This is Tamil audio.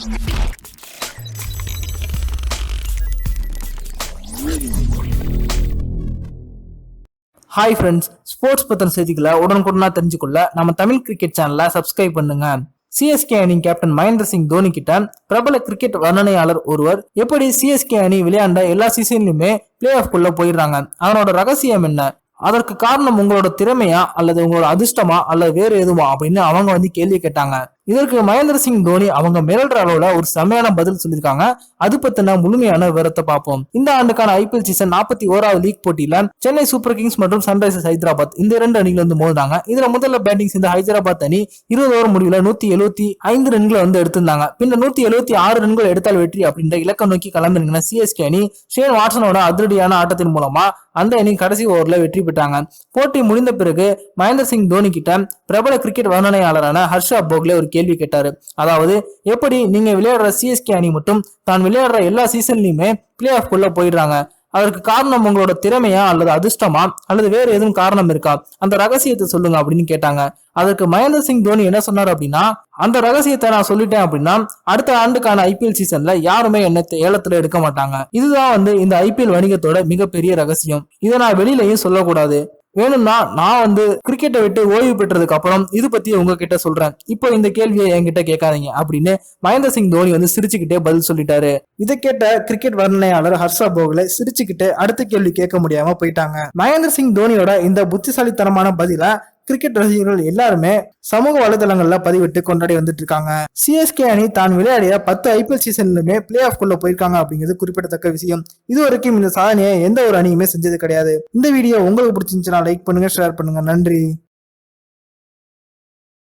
ஹாய் ஃப்ரெண்ட்ஸ் ஸ்போர்ட்ஸ் பத்தின செய்திகளை உடனுக்குடனா தெரிஞ்சுக்கொள்ள நம்ம தமிழ் கிரிக்கெட் சேனலை சப்ஸ்கிரைப் பண்ணுங்க. சிஎஸ்கே அணி கேப்டன் மகேந்திர சிங் தோனி கிட்ட பிரபல கிரிக்கெட் வர்ணனையாளர் ஒருவர் எப்படி சிஎஸ்கே அணி விளையாண்ட எல்லா சீசன்லயுமே பிளே ஆஃப் குள்ள போயிடுறாங்க. அதனோட ரகசியம் என்ன? அதற்கு காரணம் உங்களோட திறமையா அல்லது உங்களோட அதிர்ஷ்டமா அல்லது வேற எதுவா? அப்படின்னு அவங்க வந்து கேள்வி கேட்டாங்க. இதற்கு மகேந்திர சிங் தோனி அவங்க மிரல்ற அளவுல ஒரு செமையான பதில் சொல்லியிருக்காங்க. அது பத்தின முழுமையான விவரத்தை பார்ப்போம். இந்த ஆண்டுக்கான ஐபிஎல் சீசன் நாற்பத்தி ஓராவது லீக் போட்டியில சென்னை சூப்பர் கிங்ஸ் மற்றும் சன்ரைசர்ஸ் ஹைதராபாத் இந்த இரண்டு அணிகள் வந்து மோதினாங்க. இதுல முதல்ல பேட்டிங் செய்த ஹைதராபாத் அணி இருபது ஓவர் முடிவுல நூத்தி எழுபத்தி ஐந்து ரன்களை வந்து எடுத்திருந்தாங்க. பின்னர் நூத்தி எழுபத்தி ஆறு ரன்கள் எடுத்தால் வெற்றி அப்படின்ற இலக்கம் நோக்கி கிளம்பிருக்கிற சிஎஸ்கே அணி ஷேன் வாட்சனோட அதிரடியான ஆட்டத்தின் மூலமா அந்த அணி கடைசி ஓவரில் வெற்றி பெற்றாங்க. போட்டி முடிந்த பிறகு மகேந்திர சிங் தோனி கிட்ட பிரபல கிரிக்கெட் வர்ணனையாளரான ஹர்ஷா போக்லே ஒரு கேள்வி கேட்டாரு. அதாவது எப்படி நீங்க விளையாடுற சிஎஸ்கே அணி மட்டும் தான் விளையாடுற எல்லா சீசன்லயுமே பிளே ஆஃப் குள்ள போயிடுறாங்க. அதற்கு காரணம் உங்களோட திறமையா அல்லது அதிர்ஷ்டமா? அல்லது வேற எதுவும் காரணம் இருக்கா? அந்த ரகசியத்தை சொல்லுங்க அப்படின்னு கேட்டாங்க. அதற்கு மகேந்திர சிங் தோனி என்ன சொன்னார் அப்படின்னா அந்த ரகசியத்தை நான் சொல்லிட்டேன் அப்படின்னா அடுத்த ஆண்டுக்கான ஐபிஎல் சீசன்ல யாருமே என்ன ஏலத்துல எடுக்க மாட்டாங்க. இதுதான் வந்து இந்த ஐபிஎல் வணிகத்தோட மிகப்பெரிய ரகசியம். இதை நான் வெளியிலையும் சொல்லக்கூடாது. வேணும்னா நான் வந்து கிரிக்கெட்டை விட்டு ஓய்வு பெற்றதுக்கு அப்புறம் இது பத்தி உங்ககிட்ட சொல்றேன். இப்போ இந்த கேள்வியை என்கிட்ட கேட்காதீங்க அப்படின்னு மகேந்திர சிங் தோனி வந்து சிரிச்சுக்கிட்டே பதில் சொல்லிட்டாரு. இதை கேட்ட கிரிக்கெட் வர்ணனையாளர் ஹர்ஷா போகலை சிரிச்சுக்கிட்டு அடுத்த கேள்வி கேட்க முடியாம போயிட்டாங்க. மகேந்திர சிங் தோனியோட இந்த புத்திசாலித்தனமான பதில கிரிக்கெட் ரசிகர்கள் எல்லாருமே சமூக வலைதளங்கள்ல பதிவிட்டு கொண்டாடி வந்துட்டு இருக்காங்க சிஎஸ்கே அணி தான் விளையாடிய பத்து ஐபிஎல் சீசன்லுமே பிளே ஆஃப் குள்ள போயிருக்காங்க அப்படிங்கிறது குறிப்பிடத்தக்க விஷயம். இது வரைக்கும் இந்த சாதனையை எந்த ஒரு அணியுமே செஞ்சது கிடையாது. இந்த வீடியோ உங்களுக்கு பிடிச்சிருந்துச்சுன்னா லைக் பண்ணுங்க ஷேர் பண்ணுங்க. நன்றி.